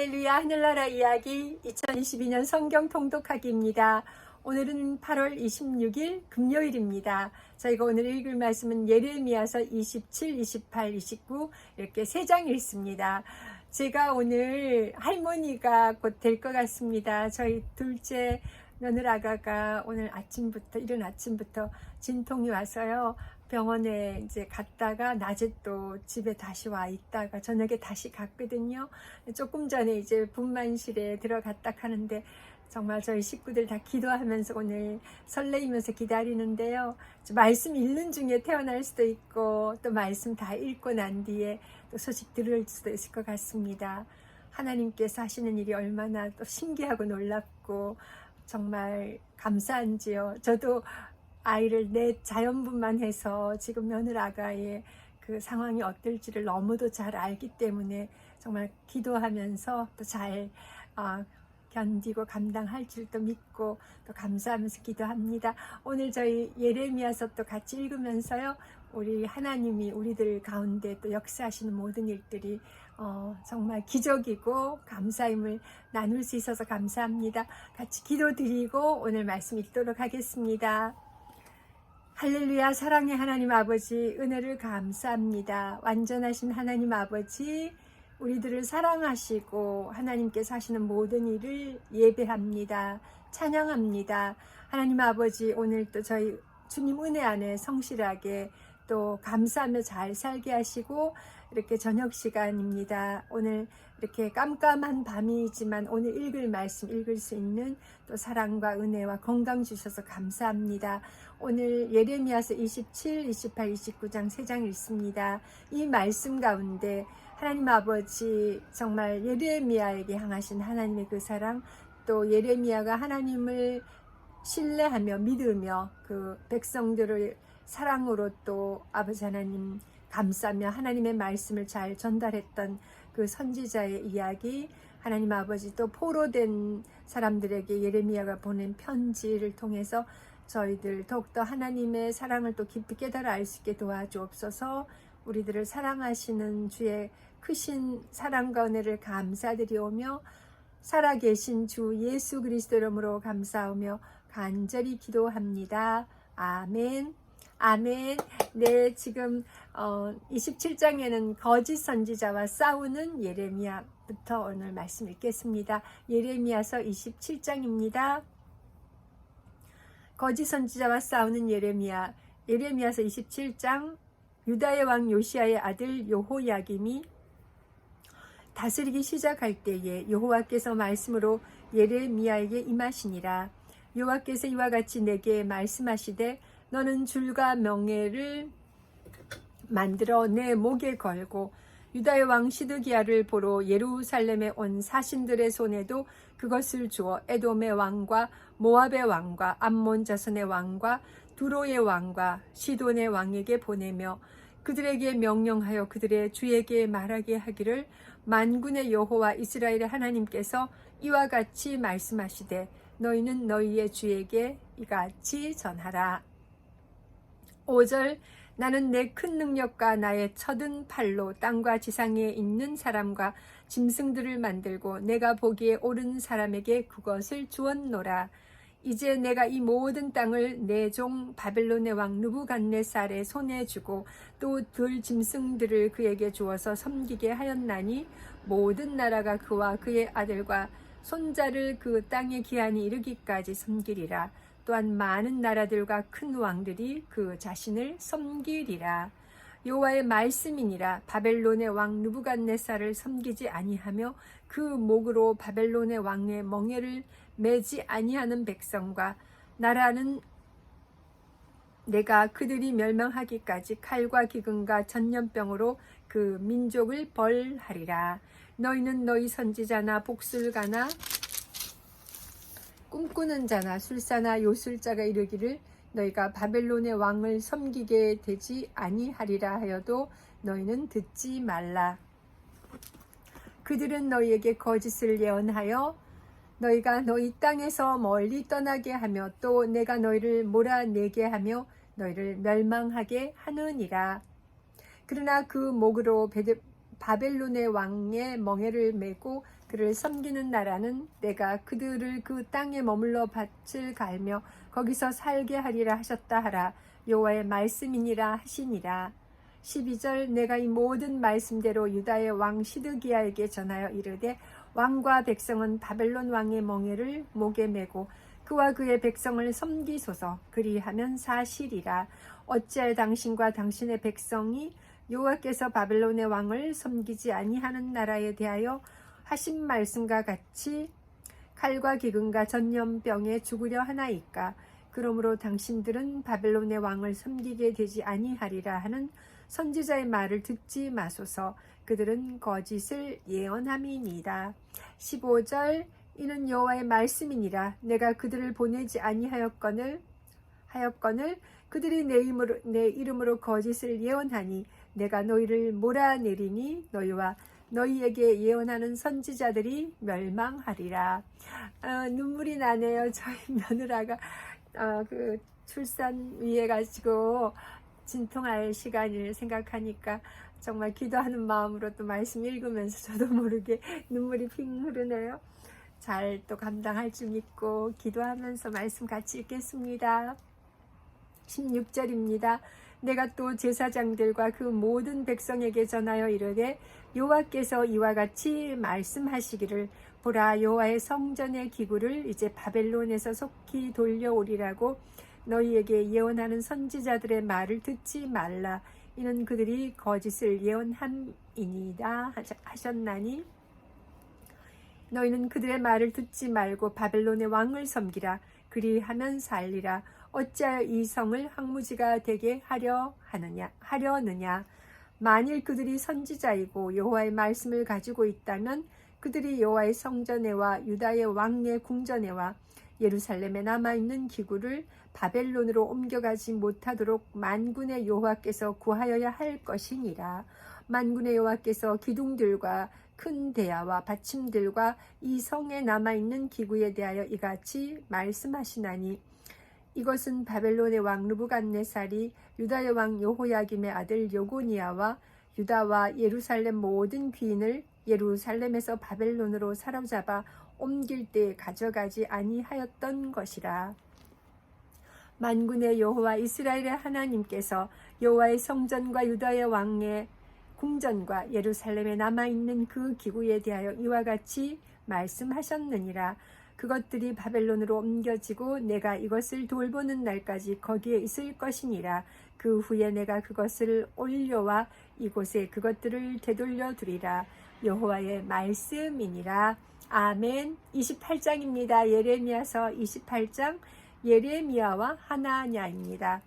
할렐루야 하늘나라 이야기 2022년 성경 통독하기입니다. 오늘은 8월 26일 금요일입니다. 저희가 오늘 읽을 말씀은 예레미야서 27, 28, 29 이렇게 세 장 읽습니다. 제가 오늘 할머니가 곧 될 것 같습니다. 저희 둘째 며느라가가 오늘 아침부터 이른 아침부터 진통이 와서요. 병원에 이제 갔다가 낮에 또 집에 다시 와 있다가 저녁에 다시 갔거든요. 조금 전에 이제 분만실에 들어갔다 하는데 정말 저희 식구들 다 기도하면서 오늘 설레이면서 기다리는데요. 말씀 읽는 중에 태어날 수도 있고 또 말씀 다 읽고 난 뒤에 또 소식 들을 수도 있을 것 같습니다. 하나님께서 하시는 일이 얼마나 또 신기하고 놀랍고 정말 감사한지요. 저도 아이를 내 자연분만 해서 지금 며느라가의 그 상황이 어떨지를 너무도 잘 알기 때문에 정말 기도하면서 또잘 어, 견디고 감당할 줄도 믿고 또 감사하면서 기도합니다. 오늘 저희 예레미야서 또 같이 읽으면서요. 우리 하나님이 우리들 가운데 또 역사하시는 모든 일들이 어, 정말 기적이고 감사임을 나눌 수 있어서 감사합니다. 같이 기도드리고 오늘 말씀 읽도록 하겠습니다. 할렐루야 사랑의 하나님 아버지 은혜를 감사합니다. 완전하신 하나님 아버지 우리들을 사랑하시고 하나님께서 하시는 모든 일을 예배합니다. 찬양합니다. 하나님 아버지 오늘 또 저희 주님 은혜 안에 성실하게 또 감사하며 잘 살게 하시고 이렇게 저녁 시간입니다. 오늘 이렇게 깜깜한 밤이지만 오늘 읽을 말씀 읽을 수 있는 또 사랑과 은혜와 건강 주셔서 감사합니다. 오늘 예레미야서 27, 28, 29장 3장 읽습니다. 이 말씀 가운데 하나님 아버지 정말 예레미야에게 향하신 하나님의 그 사랑 또 예레미야가 하나님을 신뢰하며 믿으며 그 백성들을 사랑으로 또 아버지 하나님 감싸며 하나님의 말씀을 잘 전달했던 그 선지자의 이야기 하나님 아버지 또 포로된 사람들에게 예레미야가 보낸 편지를 통해서 저희들 더욱더 하나님의 사랑을 또 깊이 깨달아 알 수 있게 도와주옵소서 우리들을 사랑하시는 주의 크신 사랑과 은혜를 감사드리오며 살아계신 주 예수 그리스도 이름으로 감사하며 간절히 기도합니다. 아멘. 아멘. 네, 지금 어, 27장에는 거짓 선지자와 싸우는 예레미야부터 오늘 말씀 읽겠습니다. 예레미야서 27장입니다. 거짓 선지자와 싸우는 예레미야. 예레미야서 27장 유다의 왕 요시아의 아들 요호야김이 다스리기 시작할 때에 여호와께서 말씀으로 예레미야에게 임하시니라 여호와께서 이와 같이 내게 말씀하시되 너는 줄과 명예를 만들어 내 목에 걸고 유다의 왕 시드기야를 보러 예루살렘에 온 사신들의 손에도 그것을 주어 에돔의 왕과 모압의 왕과 암몬 자손의 왕과 두로의 왕과 시돈의 왕에게 보내며 그들에게 명령하여 그들의 주에게 말하게 하기를 만군의 여호와 이스라엘의 하나님께서 이와 같이 말씀하시되 너희는 너희의 주에게 이같이 전하라. 5절 나는 내 큰 능력과 나의 쳐든 팔로 땅과 지상에 있는 사람과 짐승들을 만들고 내가 보기에 옳은 사람에게 그것을 주었노라. 이제 내가 이 모든 땅을 내 종 바벨론의 왕 누부갓네살의 손에 주고 또 들 짐승들을 그에게 주어서 섬기게 하였나니 모든 나라가 그와 그의 아들과 손자를 그 땅의 기한이 이르기까지 섬기리라. 또한 많은 나라들과 큰 왕들이 그 자신을 섬기리라. 여호와의 말씀이니라 바벨론의 왕 누부갓네살을 섬기지 아니하며 그 목으로 바벨론의 왕의 멍에를 매지 아니하는 백성과 나라는 내가 그들이 멸망하기까지 칼과 기근과 전염병으로 그 민족을 벌하리라. 너희는 너희 선지자나 복술가나 꿈꾸는 자나 술사나 요술자가 이르기를 너희가 바벨론의 왕을 섬기게 되지 아니하리라 하여도 너희는 듣지 말라. 그들은 너희에게 거짓을 예언하여 너희가 너희 땅에서 멀리 떠나게 하며 또 내가 너희를 몰아내게 하며 너희를 멸망하게 하느니라. 그러나 그 목으로 바벨론의 왕의 멍에를 메고 그를 섬기는 나라는 내가 그들을 그 땅에 머물러 밭을 갈며 거기서 살게 하리라 하셨다 하라. 여호와의 말씀이니라 하시니라. 12절 내가 이 모든 말씀대로 유다의 왕 시드기야에게 전하여 이르되 왕과 백성은 바벨론 왕의 멍에를 목에 메고 그와 그의 백성을 섬기소서. 그리하면 사실이라. 어찌할 당신과 당신의 백성이 여호와께서 바벨론의 왕을 섬기지 아니하는 나라에 대하여 하신 말씀과 같이 칼과 기근과 전염병에 죽으려 하나이까? 그러므로 당신들은 바벨론의 왕을 섬기게 되지 아니하리라 하는 선지자의 말을 듣지 마소서. 그들은 거짓을 예언함이니이다. 15절 이는 여호와의 말씀이니라. 내가 그들을 보내지 아니하였거늘 하였거늘 그들이 내 이름으로, 내 이름으로 거짓을 예언하니 내가 너희를 몰아내리니 너희와 너희에게 예언하는 선지자들이 멸망하리라. 아, 눈물이 나네요. 저희 며느라가 아, 그 출산 위해 가지고 진통할 시간을 생각하니까 정말 기도하는 마음으로 또 말씀 읽으면서 저도 모르게 눈물이 핑 흐르네요. 잘 또 감당할 줄 믿고 기도하면서 말씀 같이 읽겠습니다. 16절입니다. 내가 또 제사장들과 그 모든 백성에게 전하여 이르되 여호와께서 이와 같이 말씀하시기를 보라 여호와의 성전의 기구를 이제 바벨론에서 속히 돌려오리라고 너희에게 예언하는 선지자들의 말을 듣지 말라. 이는 그들이 거짓을 예언함이니이다 하셨나니 너희는 그들의 말을 듣지 말고 바벨론의 왕을 섬기라. 그리하면 살리라. 어찌하여 이 성을 항무지가 되게 하려 하느냐 하려느냐 만일 그들이 선지자이고 여호와의 말씀을 가지고 있다면 그들이 여호와의 성전에와 유다의 왕의 궁전에와 예루살렘에 남아 있는 기구를 바벨론으로 옮겨가지 못하도록 만군의 여호와께서 구하여야 할 것이니라. 만군의 여호와께서 기둥들과 큰 대야와 받침들과 이 성에 남아 있는 기구에 대하여 이같이 말씀하시나니 이것은 바벨론의 왕 누부갓네살이 유다의 왕 여호야김의 아들 요고니아와 유다와 예루살렘 모든 귀인을 예루살렘에서 바벨론으로 사로잡아 옮길 때 가져가지 아니하였던 것이라. 만군의 여호와 이스라엘의 하나님께서 여호와의 성전과 유다의 왕의 궁전과 예루살렘에 남아 있는 그 기구에 대하여 이와 같이 말씀하셨느니라. 그것들이 바벨론으로 옮겨지고 내가 이것을 돌보는 날까지 거기에 있을 것이니라. 그 후에 내가 그것을 올려와 이곳에 그것들을 되돌려 두리라. 여호와의 말씀이니라. 아멘. 28장입니다. 예레미야서 28장 예레미야와 하나냐입니다.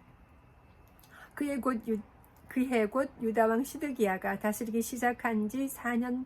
그의 곧 유, 그해 곧 유다 왕 시드기야가 다스리기 시작한 지 4년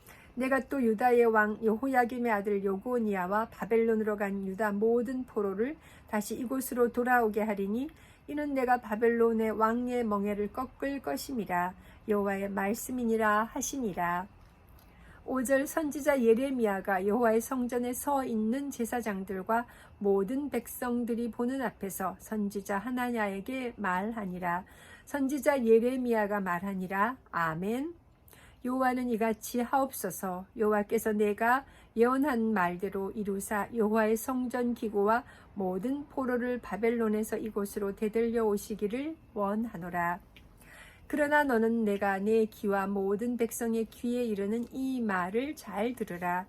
내가 또 유다의 왕 여호야김의 아들 요고니아와 바벨론으로 간 유다 모든 포로를 다시 이곳으로 돌아오게 하리니 이는 내가 바벨론의 왕의 멍에를 꺾을 것임이라 여호와의 말씀이니라 하시니라. 5절 선지자 예레미야가 여호와의 성전에 서 있는 제사장들과 모든 백성들이 보는 앞에서 선지자 하나냐에게 말하니라. 선지자 예레미야가 말하니라. 아멘 여호와는 이같이 하옵소서 여호와께서 내가 예언한 말대로 이루사 여호와의 성전 기구와 모든 포로를 바벨론에서 이곳으로 되돌려 오시기를 원하노라. 그러나 너는 내가 내 귀와 모든 백성의 귀에 이르는 이 말을 잘 들으라.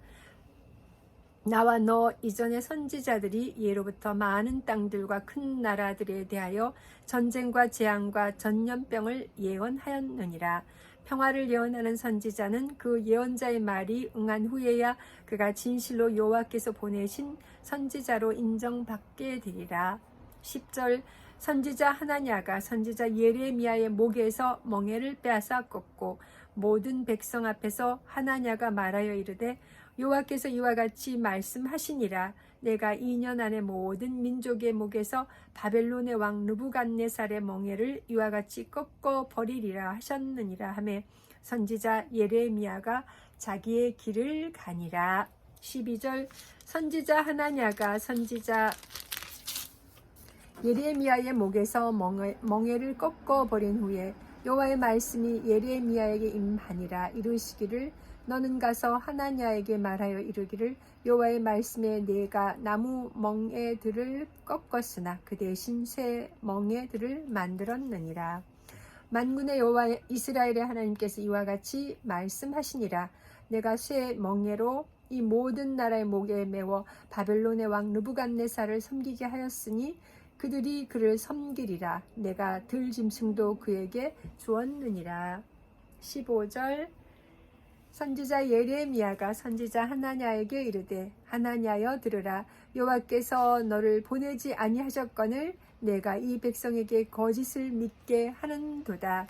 나와 너 이전의 선지자들이 예로부터 많은 땅들과 큰 나라들에 대하여 전쟁과 재앙과 전염병을 예언하였느니라. 평화를 예언하는 선지자는 그 예언자의 말이 응한 후에야 그가 진실로 여호와께서 보내신 선지자로 인정받게 되리라. 10절 선지자 하나냐가 선지자 예레미야의 목에서 멍에를 빼앗아 꺾고 모든 백성 앞에서 하나냐가 말하여 이르되 여호와께서 이와 같이 말씀하시니라. 내가 2년 안에 모든 민족의 목에서 바벨론의 왕 느부갓네살의 멍에를 이와 같이 꺾어 버리리라 하셨느니라 하매 선지자 예레미야가 자기의 길을 가니라. 12절 선지자 하나냐가 선지자 예레미야의 목에서 멍에, 멍에를 꺾어 버린 후에 여호와의 말씀이 예레미야에게 임하니라 이르시기를 너는 가서 하나냐에게 말하여 이르기를 여호와의 말씀에 내가 나무 멍에들을 꺾었으나 그 대신 새 멍에들을 만들었느니라. 만군의 여호와 이스라엘의 하나님께서 이와 같이 말씀하시니라. 내가 새 멍에로 이 모든 나라의 목에 메워 바벨론의 왕 느부갓네살을 섬기게 하였으니 그들이 그를 섬기리라. 내가 들 짐승도 그에게 주었느니라. 15절 선지자 예레미야가 선지자 하나냐에게 이르되 하나냐여 들으라. 여호와께서 너를 보내지 아니하셨거늘 내가 이 백성에게 거짓을 믿게 하는도다.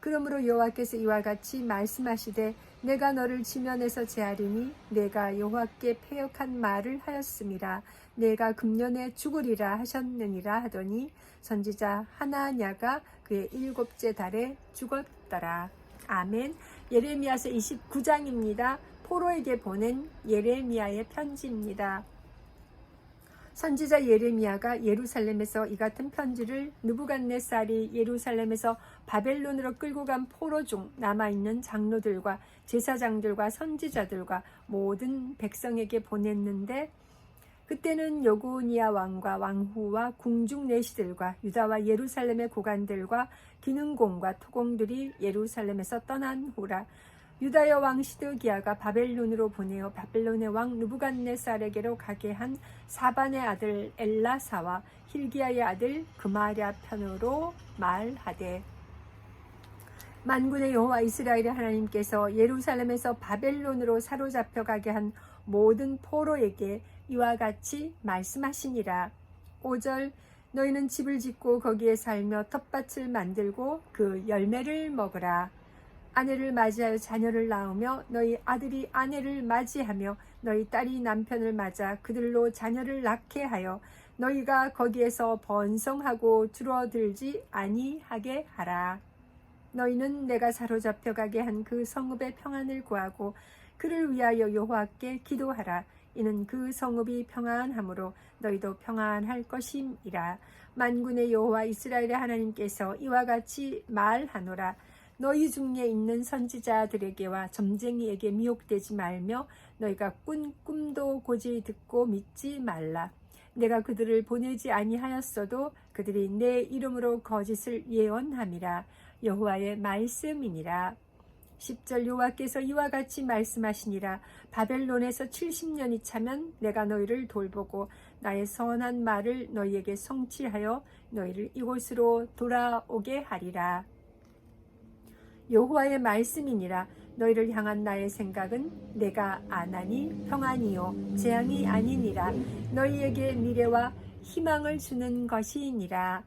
그러므로 여호와께서 이와 같이 말씀하시되 내가 너를 지면에서 제하리니 내가 여호와께 패역한 말을 하였음이라. 내가 금년에 죽으리라 하셨느니라 하더니 선지자 하나냐가 그의 일곱째 달에 죽었더라. 아멘 예레미야서 29장입니다. 포로에게 보낸 예레미야의 편지입니다. 선지자 예레미야가 예루살렘에서 이 같은 편지를 느부갓네살이 예루살렘에서 바벨론으로 끌고 간 포로 중 남아 있는 장로들과 제사장들과 선지자들과 모든 백성에게 보냈는데 그때는 요고니아 왕과 왕후와 궁중 내시들과 유다와 예루살렘의 고관들과 기능공과 토공들이 예루살렘에서 떠난 후라 유다의 왕 시드기야가 바벨론으로 보내어 바벨론의 왕 누부갓네살에게로 가게 한 사반의 아들 엘라사와 힐기야의 아들 그마랴 편으로 말하되 만군의 여호와 이스라엘의 하나님께서 예루살렘에서 바벨론으로 사로잡혀 가게 한 모든 포로에게 이와 같이 말씀하시니라 5절 너희는 집을 짓고 거기에 살며 텃밭을 만들고 그 열매를 먹으라 아내를 맞이하여 자녀를 낳으며 너희 아들이 아내를 맞이하며 너희 딸이 남편을 맞아 그들로 자녀를 낳게 하여 너희가 거기에서 번성하고 줄어들지 아니하게 하라. 너희는 내가 사로잡혀 가게 한 그 성읍의 평안을 구하고 그를 위하여 여호와께 기도하라. 이는 그 성읍이 평안함으로 너희도 평안할 것임이라. 만군의 여호와 이스라엘의 하나님께서 이와 같이 말하노라. 너희 중에 있는 선지자들에게와 점쟁이에게 미혹되지 말며 너희가 꾼 꿈도 고지 듣고 믿지 말라. 내가 그들을 보내지 아니하였어도 그들이 내 이름으로 거짓을 예언함이라 여호와의 말씀이니라. 10절 여호와께서 이와 같이 말씀하시니라. 바벨론에서 70년이 차면 내가 너희를 돌보고 나의 선한 말을 너희에게 성취하여 너희를 이곳으로 돌아오게 하리라. 여호와의 말씀이니라. 너희를 향한 나의 생각은 내가 아나니 평안이요 재앙이 아니니라. 너희에게 미래와 희망을 주는 것이니라.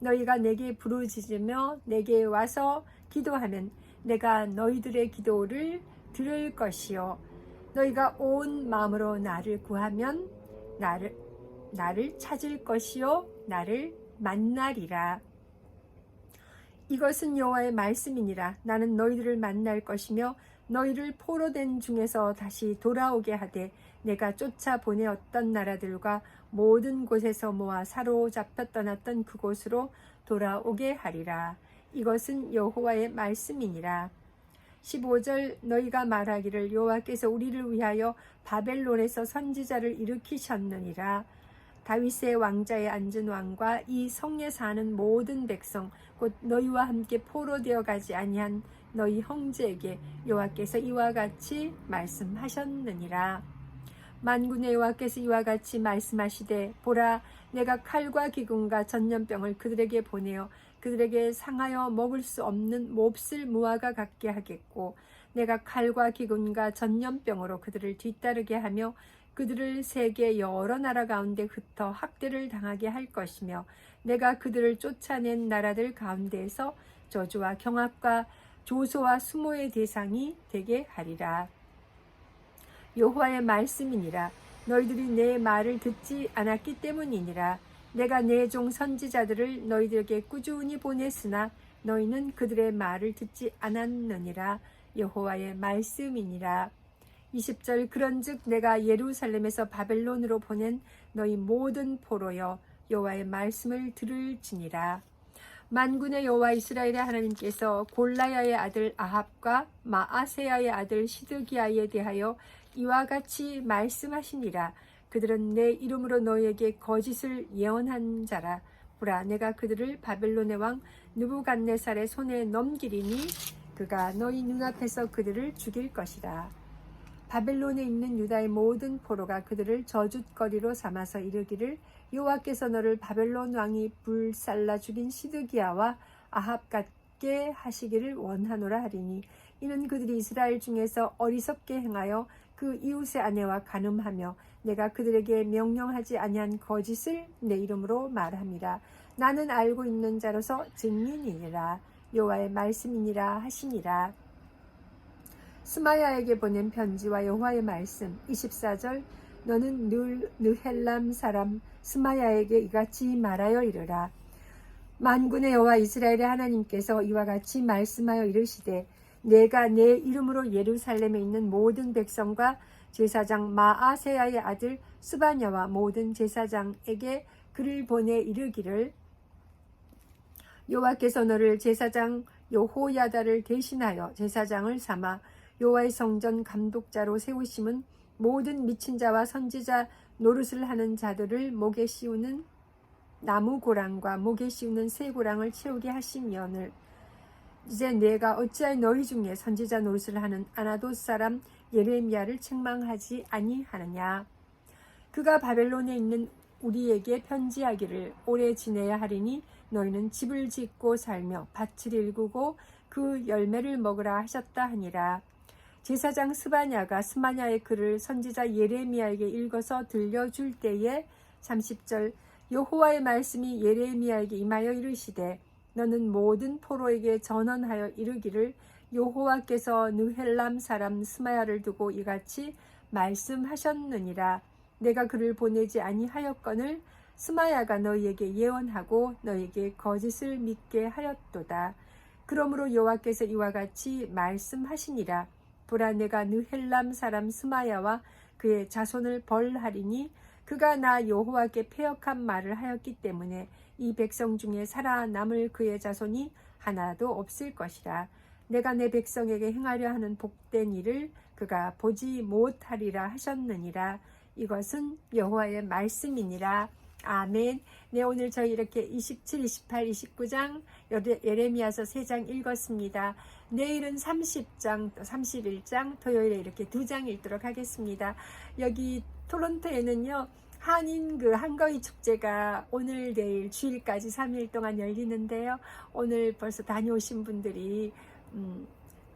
너희가 내게 부르짖으며 내게 와서 기도하면 내가 너희들의 기도를 들을 것이요. 너희가 온 마음으로 나를 구하면 나를 나를 찾을 것이요. 나를 만나리라. 이것은 여호와의 말씀이니라. 나는 너희들을 만날 것이며 너희를 포로된 중에서 다시 돌아오게 하되 내가 쫓아 보내었던 나라들과 모든 곳에서 모아 사로잡혀 떠났던 그곳으로 돌아오게 하리라 이것은 여호와의 말씀이니라. 15절 너희가 말하기를 여호와께서 우리를 위하여 바벨론에서 선지자를 일으키셨느니라. 다윗의 왕자에 앉은 왕과 이 성에 사는 모든 백성 곧 너희와 함께 포로 되어 가지 아니한 너희 형제에게 여호와께서 이와 같이 말씀하셨느니라. 만군의 여호와께서 이와 같이 말씀하시되 보라 내가 칼과 기근과 전염병을 그들에게 보내어 그들에게 상하여 먹을 수 없는 몹쓸 무화과 같게 하겠고 내가 칼과 기근과 전염병으로 그들을 뒤따르게 하며 그들을 세계 여러 나라 가운데 흩어 학대를 당하게 할 것이며 내가 그들을 쫓아낸 나라들 가운데에서 저주와 경악과 조소와 수모의 대상이 되게 하리라. 여호와의 말씀이니라 너희들이 내 말을 듣지 않았기 때문이니라 내가 내 종 선지자들을 너희들에게 꾸준히 보냈으나 너희는 그들의 말을 듣지 않았느니라. 여호와의 말씀이니라. 20절 그런즉 내가 예루살렘에서 바벨론으로 보낸 너희 모든 포로여 여호와의 말씀을 들을지니라. 만군의 여호와 이스라엘의 하나님께서 골라야의 아들 아합과 마아세야의 아들 시드기야에 대하여 이와 같이 말씀하시니라 그들은 내 이름으로 너희에게 거짓을 예언한 자라. 보라 내가 그들을 바벨론의 왕 느부갓네살의 손에 넘기리니 그가 너희 눈앞에서 그들을 죽일 것이라. 바벨론에 있는 유다의 모든 포로가 그들을 저주거리로 삼아서 이르기를 여호와께서 너를 바벨론 왕이 불살라 죽인 시드기야와 아합 같게 하시기를 원하노라 하리니 이는 그들이 이스라엘 중에서 어리석게 행하여 그 이웃의 아내와 간음하며 내가 그들에게 명령하지 아니한 거짓을 내 이름으로 말함이라 나는 알고 있는 자로서 증인이니라. 여호와의 말씀이니라 하시니라. 스마야에게 보낸 편지와 여호와의 말씀 24절 너는 늘 느헬람 사람 스마야에게 이같이 말하여 이르라. 만군의 여호와 이스라엘의 하나님께서 이와 같이 말씀하여 이르시되 내가 내 이름으로 예루살렘에 있는 모든 백성과 제사장 마아세야의 아들 스바냐와 모든 제사장에게 글을 보내 이르기를 여호와께서 너를 제사장 여호야다를 대신하여 제사장을 삼아 여호와의 성전 감독자로 세우심은 모든 미친 자와 선지자 노릇을 하는 자들을 목에 씌우는 나무 고랑과 목에 씌우는 새 고랑을 채우게 하시면을. 이제 내가 어찌하여 너희 중에 선지자 노릇을 하는 아나도 사람 예레미야를 책망하지 아니하느냐? 그가 바벨론에 있는 우리에게 편지하기를 오래 지내야 하리니 너희는 집을 짓고 살며 밭을 일구고 그 열매를 먹으라 하셨다 하니라. 제사장 스바냐가 스마냐의 글을 선지자 예레미야에게 읽어서 들려줄 때에 30절 여호와의 말씀이 예레미야에게 임하여 이르시되 너는 모든 포로에게 전언하여 이르기를 여호와께서 느헬람 사람 스마야를 두고 이같이 말씀하셨느니라. 내가 그를 보내지 아니하였거늘 스마야가 너희에게 예언하고 너희에게 거짓을 믿게 하였도다. 그러므로 여호와께서 이와 같이 말씀하시니라. 보라 내가 느헬람 사람 스마야와 그의 자손을 벌하리니 그가 나 여호와께 패역한 말을 하였기 때문에 이 백성 중에 살아남을 그의 자손이 하나도 없을 것이라 내가 내 백성에게 행하려 하는 복된 일을 그가 보지 못하리라 하셨느니라 이것은 여호와의 말씀이니라 아멘. 네, 오늘 저희 이렇게 27, 28, 29장 예레미야서 3장 읽었습니다. 내일은 30장, 또 31장, 토요일에 이렇게 두 장 읽도록 하겠습니다. 여기 토론토에는요, 한인 그 한가위 축제가 오늘 내일 주일까지 3일 동안 열리는데요. 오늘 벌써 다녀오신 분들이 음,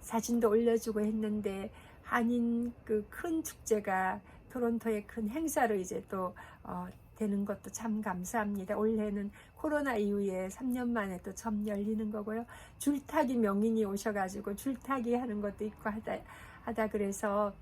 사진도 올려주고 했는데 한인 그 큰 축제가 토론토의 큰 행사로 이제 또 어, 되는 것도 참 감사합니다. 올해는 코로나 이후에 3년 만에 또 처음 열리는 거고요. 줄타기 명인이 오셔가지고 줄타기 하는 것도 있고 하다, 하다 그래서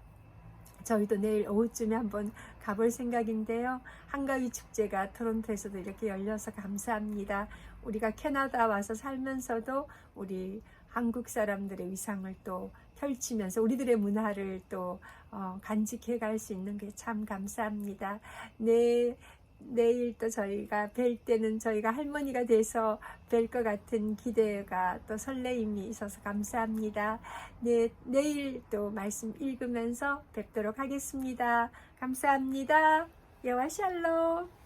저희도 내일 오후쯤에 한번 가볼 생각인데요. 한가위 축제가 토론토에서도 이렇게 열려서 감사합니다. 우리가 캐나다 와서 살면서도 우리 한국 사람들의 위상을 또 펼치면서 우리들의 문화를 또 어, 간직해 갈 수 있는 게 참 감사합니다. 네, 내일 또 저희가 뵐 때는 저희가 할머니가 돼서 뵐 것 같은 기대가 또 설레임이 있어서 감사합니다. 네, 내일 또 말씀 읽으면서 뵙도록 하겠습니다. 감사합니다. 여와 샬롬.